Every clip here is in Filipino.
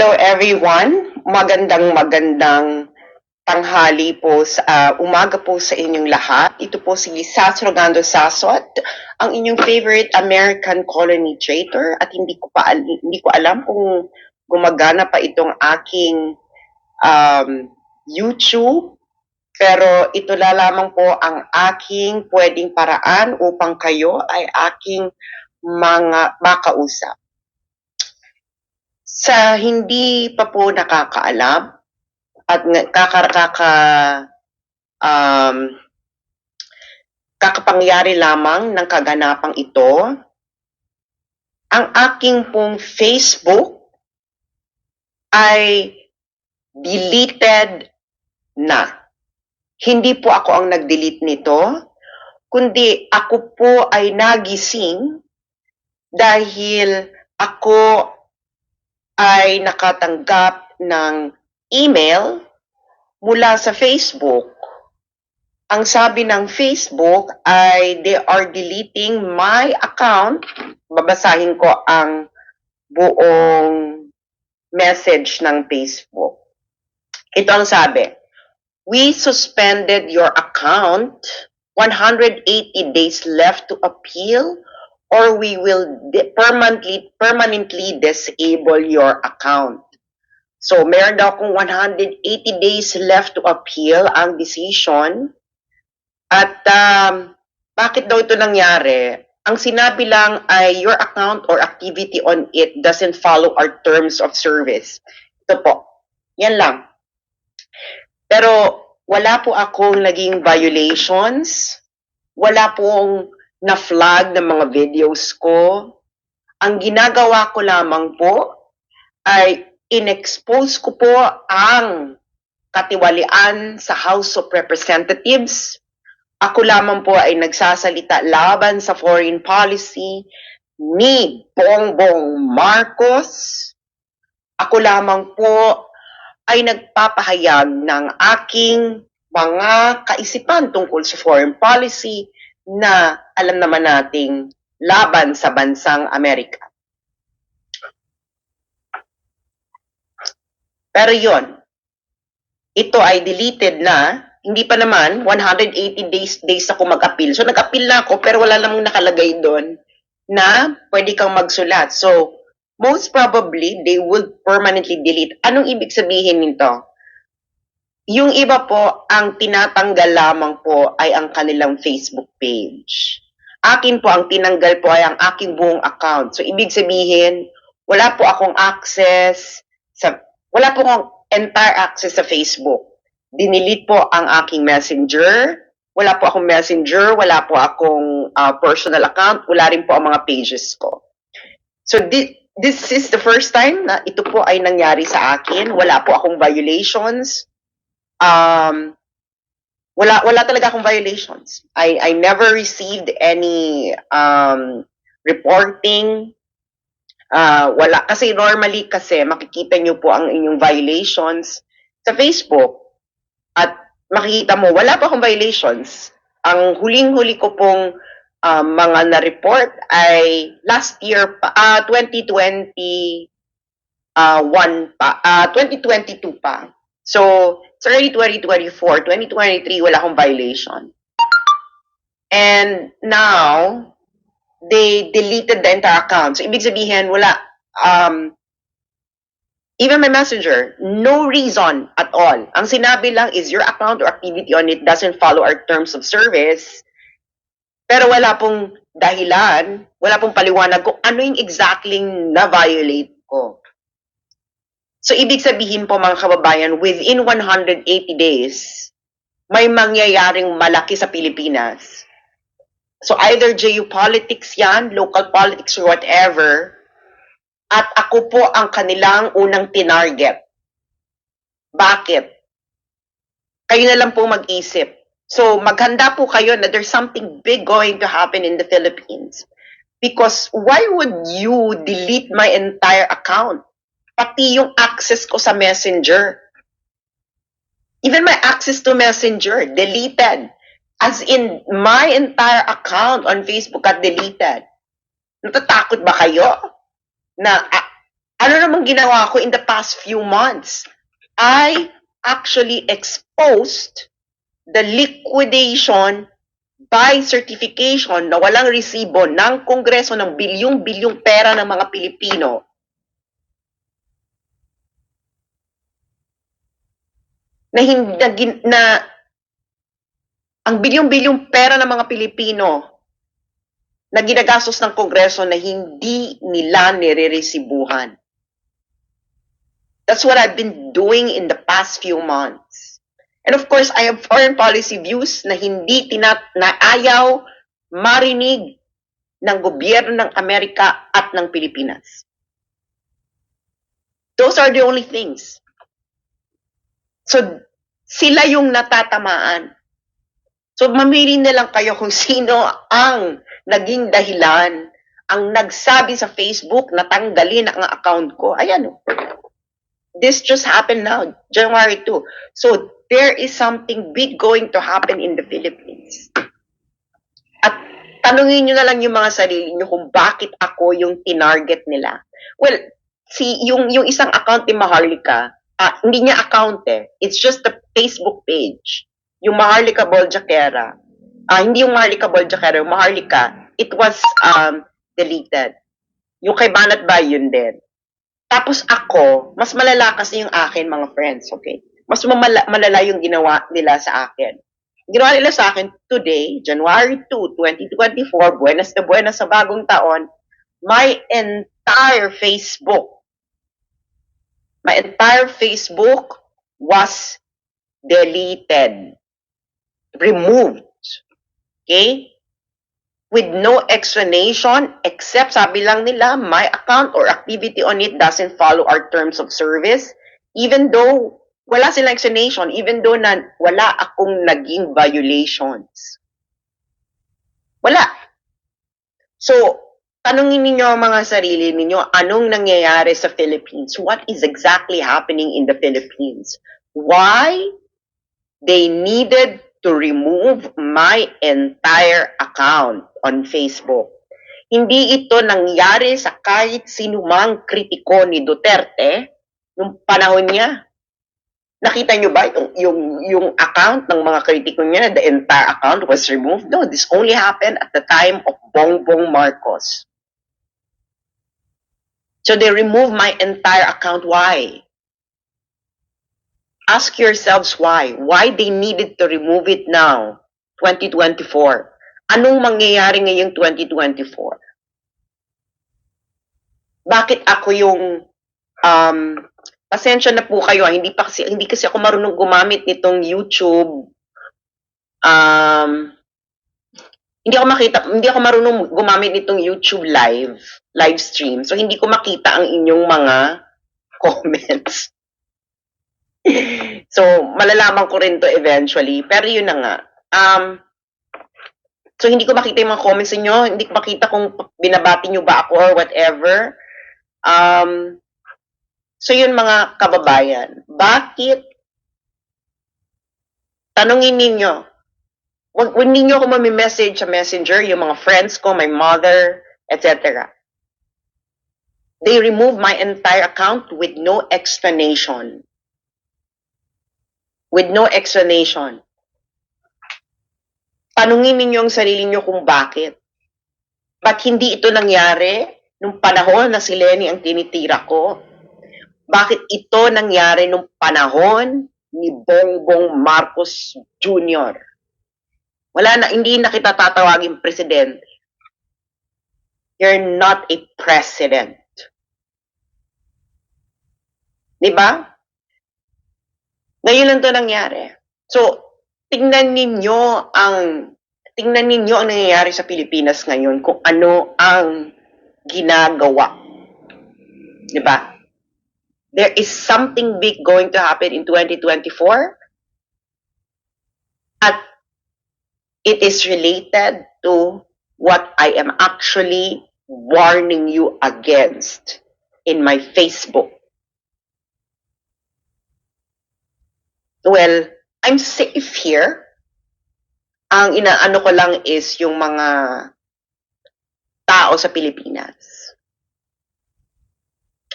Hello everyone. Magandang magandang tanghali po sa ah, umaga po sa inyong lahat. Ito po si Sas Rogando Sasot, ang inyong favorite American colony traitor at hindi ko pa hindi ko alam kung gumagana pa itong aking um, YouTube pero ito la lamang po ang aking pwedeng paraan upang kayo ay aking mga makausap. Sa hindi pa po nakakaalam at nga- kaka, kaka um, kakapangyari lamang ng kaganapang ito, ang aking pong Facebook ay deleted na. Hindi po ako ang nag-delete nito, kundi ako po ay nagising dahil ako ay nakatanggap ng email mula sa Facebook. Ang sabi ng Facebook ay they are deleting my account. Babasahin ko ang buong message ng Facebook. Ito ang sabi. We suspended your account 180 days left to appeal or we will permanently permanently disable your account. So, meron daw akong 180 days left to appeal ang decision. At um, bakit daw ito nangyari? Ang sinabi lang ay your account or activity on it doesn't follow our terms of service. Ito po. Yan lang. Pero wala po akong naging violations. Wala pong na-flag ng mga videos ko. Ang ginagawa ko lamang po ay in-expose ko po ang katiwalian sa House of Representatives. Ako lamang po ay nagsasalita laban sa foreign policy ni Bongbong Marcos. Ako lamang po ay nagpapahayag ng aking mga kaisipan tungkol sa foreign policy na alam naman nating laban sa bansang Amerika. Pero yon, ito ay deleted na, hindi pa naman, 180 days, days ako mag-appeal. So nag-appeal na ako pero wala namang nakalagay doon na pwede kang magsulat. So, most probably, they would permanently delete. Anong ibig sabihin nito? Yung iba po, ang tinatanggal lamang po ay ang kanilang Facebook page. Akin po, ang tinanggal po ay ang aking buong account. So, ibig sabihin, wala po akong access sa, wala po akong entire access sa Facebook. Dinilit po ang aking messenger. Wala po akong messenger, wala po akong ah, personal account, wala rin po ang mga pages ko. So, thi- this is the first time na ito po ay nangyari sa akin. Wala po akong violations. Um, wala wala talaga akong violations. I I never received any um reporting uh, wala kasi normally kasi makikita niyo po ang inyong violations sa Facebook at makikita mo wala pa akong violations. Ang huling-huli ko pong um, mga na-report ay last year pa ah 2020 uh, one pa ah 2022 pa. So, it's already 2024, 2023, wala akong violation. And now, they deleted the entire account. So, ibig sabihin, wala, um, even my messenger, no reason at all. Ang sinabi lang is your account or activity on it doesn't follow our terms of service. Pero wala pong dahilan, wala pong paliwanag kung ano yung exactly na-violate ko. So, ibig sabihin po mga kababayan, within 180 days, may mangyayaring malaki sa Pilipinas. So, either geopolitics yan, local politics or whatever, at ako po ang kanilang unang tinarget. Bakit? Kayo na lang po mag-isip. So, maghanda po kayo na there's something big going to happen in the Philippines. Because why would you delete my entire account? Pati yung access ko sa Messenger. Even my access to Messenger, deleted. As in, my entire account on Facebook got deleted. Natatakot ba kayo? Na, ah, Ano namang ginawa ko in the past few months? I actually exposed the liquidation by certification na walang resibo ng Kongreso ng bilyong-bilyong pera ng mga Pilipino na hindi na, na ang bilyong-bilyong pera ng mga Pilipino na ginagastos ng Kongreso na hindi nila nire-resibuhan. That's what I've been doing in the past few months. And of course, I have foreign policy views na hindi tinat na ayaw marinig ng gobyerno ng Amerika at ng Pilipinas. Those are the only things. So, sila yung natatamaan. So, mamili na lang kayo kung sino ang naging dahilan, ang nagsabi sa Facebook na tanggalin ang account ko. Ayan, oh. this just happened now, January 2. So, there is something big going to happen in the Philippines. At tanungin nyo na lang yung mga sarili nyo kung bakit ako yung tinarget nila. Well, si yung yung isang account ni Maharlika, ah, hindi niya account eh. It's just a Facebook page. Yung Maharlika Boljakera. Ah, hindi yung Maharlika Boljakera, yung Maharlika, it was um, deleted. Yung kay Banat Bay, yun din. Tapos ako, mas malala kasi yung akin, mga friends, okay? Mas mamala, malala yung ginawa nila sa akin. Ginawa nila sa akin today, January 2, 2024, buenas na buenas sa bagong taon, my entire Facebook, my entire Facebook was deleted, removed, okay? With no explanation except sabi lang nila, my account or activity on it doesn't follow our terms of service, even though wala silang explanation, even though na wala akong naging violations. Wala. So, tanungin ninyo ang mga sarili ninyo, anong nangyayari sa Philippines? What is exactly happening in the Philippines? Why they needed to remove my entire account on Facebook. Hindi ito nangyari sa kahit sinumang kritiko ni Duterte nung panahon niya. Nakita niyo ba yung, yung, yung account ng mga kritiko niya, the entire account was removed? No, this only happened at the time of Bongbong Marcos. So they removed my entire account. Why? Ask yourselves why. Why they needed to remove it now, 2024. Anong mangyayari ngayong 2024? Bakit ako yung um, pasensya na po kayo, ah, hindi pa kasi hindi kasi ako marunong gumamit nitong YouTube. Um, hindi ako makita, hindi ako marunong gumamit nitong YouTube live, live stream. So hindi ko makita ang inyong mga comments. so, malalaman ko rin to eventually. Pero yun na nga. Um, so, hindi ko makita yung mga comments niyo. Hindi ko makita kung binabati niyo ba ako or whatever. Um, so, yun mga kababayan. Bakit? Tanungin ninyo. Wag, wag ninyo ako mami-message sa messenger, yung mga friends ko, my mother, etc. They remove my entire account with no explanation with no explanation. Tanungin ninyo ang sarili nyo kung bakit. Ba't hindi ito nangyari nung panahon na si Lenny ang tinitira ko? Bakit ito nangyari nung panahon ni Bongbong Marcos Jr.? Wala na, hindi na kita tatawagin presidente. You're not a president. Di ba? Ngayon lang to nangyari. So, tingnan ninyo ang tingnan ninyo ang nangyayari sa Pilipinas ngayon kung ano ang ginagawa. 'Di ba? There is something big going to happen in 2024 at it is related to what I am actually warning you against in my Facebook Well, I'm safe here. Ang inaano ko lang is yung mga tao sa Pilipinas.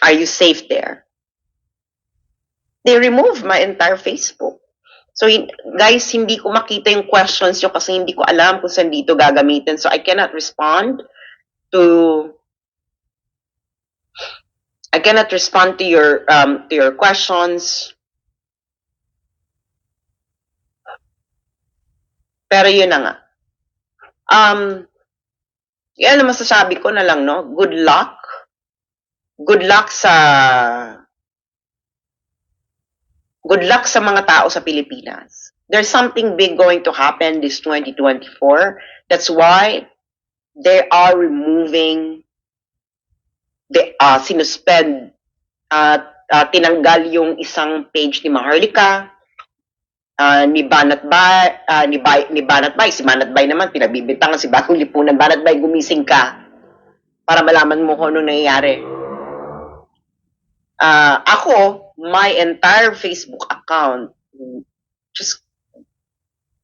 Are you safe there? They removed my entire Facebook. So, guys, hindi ko makita yung questions nyo kasi hindi ko alam kung saan dito gagamitin. So, I cannot respond to I cannot respond to your um, to your questions. Pero yun na nga. Um, yan ang masasabi ko na lang, no? Good luck. Good luck sa good luck sa mga tao sa Pilipinas. There's something big going to happen this 2024. That's why they are removing the uh, sinuspend at uh, tinanggal yung isang page ni Maharlika uh, ni Banat Bay, uh, ni, Bay, ni Banat Bay, si Banat Bay naman, pinagbibintangan si Bagong Lipunan, Banat Bay, gumising ka para malaman mo kung anong nangyayari. Uh, ako, my entire Facebook account just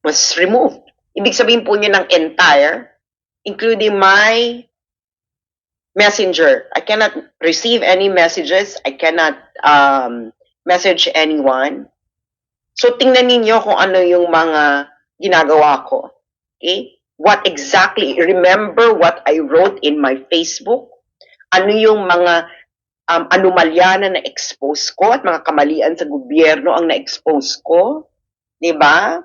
was removed. Ibig sabihin po niya ng entire, including my messenger. I cannot receive any messages. I cannot um, message anyone. So, tingnan ninyo kung ano yung mga ginagawa ko. Okay? What exactly, remember what I wrote in my Facebook? Ano yung mga um, anomalya na na-expose ko at mga kamalian sa gobyerno ang na-expose ko? 'Di ba?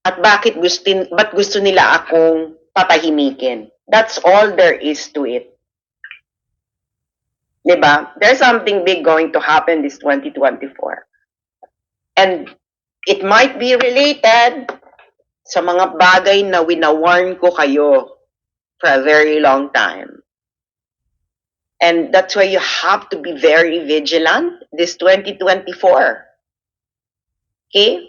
At bakit gusto, ba't gusto nila akong patahimikin? That's all there is to it. 'Di ba? There's something big going to happen this 2024. And it might be related sa mga bagay na winawarn ko kayo for a very long time. And that's why you have to be very vigilant this 2024. Okay?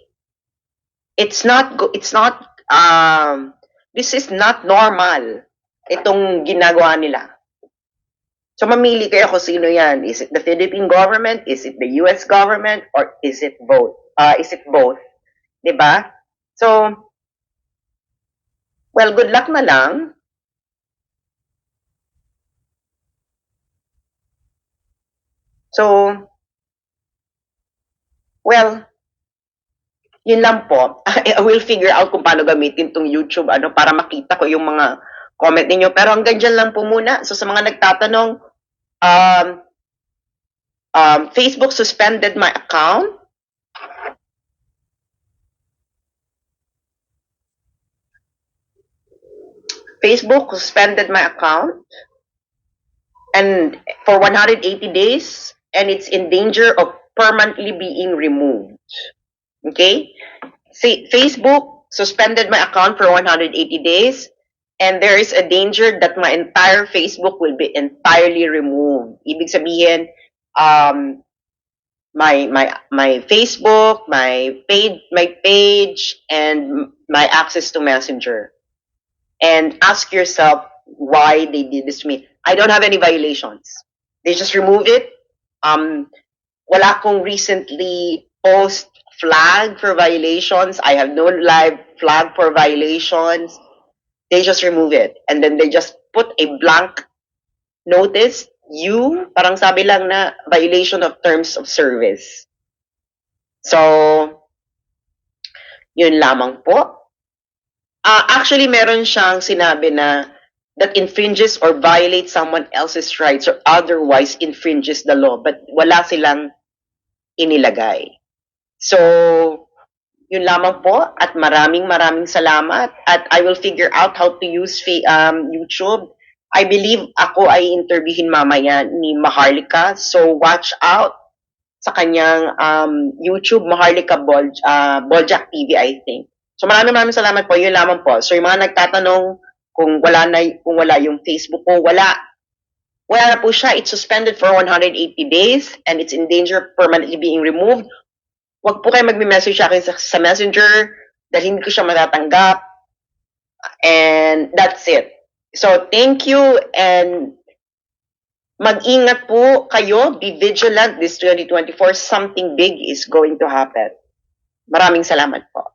It's not it's not um this is not normal itong ginagawa nila. So mamili kayo kung sino yan. Is it the Philippine government? Is it the US government? Or is it both? Uh, is it both? 'Di ba? So, well, good luck na lang. So, well, yun lang po. I will figure out kung paano gamitin tong YouTube ano para makita ko yung mga comment ninyo. Pero hanggang dyan lang po muna. So sa mga nagtatanong, um, um, Facebook suspended my account. Facebook suspended my account and for 180 days and it's in danger of permanently being removed. Okay? See, Facebook suspended my account for 180 days and there is a danger that my entire Facebook will be entirely removed. Ibig sabihin, um, my my my Facebook, my page, my page, and my access to Messenger. And ask yourself why they did this to me. I don't have any violations. They just removed it. Um, wala akong recently post flag for violations. I have no live flag for violations. They just remove it. And then they just put a blank notice. You, parang sabi lang na violation of terms of service. So, yun lamang po. Ah, actually, meron siyang sinabi na that infringes or violates someone else's rights or otherwise infringes the law. But wala silang inilagay. So, yun lamang po at maraming maraming salamat at I will figure out how to use um, YouTube. I believe ako ay interviewin mamaya ni Maharlika. So, watch out sa kanyang um, YouTube, Maharlika Bol uh, Boljak TV, I think. So, maraming maraming salamat po. Yun lamang po. So, yung mga nagtatanong kung wala na kung wala yung Facebook ko, wala. Wala na po siya. It's suspended for 180 days and it's in danger permanently being removed. Huwag po kayo magme-message sa akin sa, sa Messenger dahil hindi ko siya matatanggap. And that's it. So, thank you and mag-ingat po kayo. Be vigilant this 2024. Something big is going to happen. Maraming salamat po.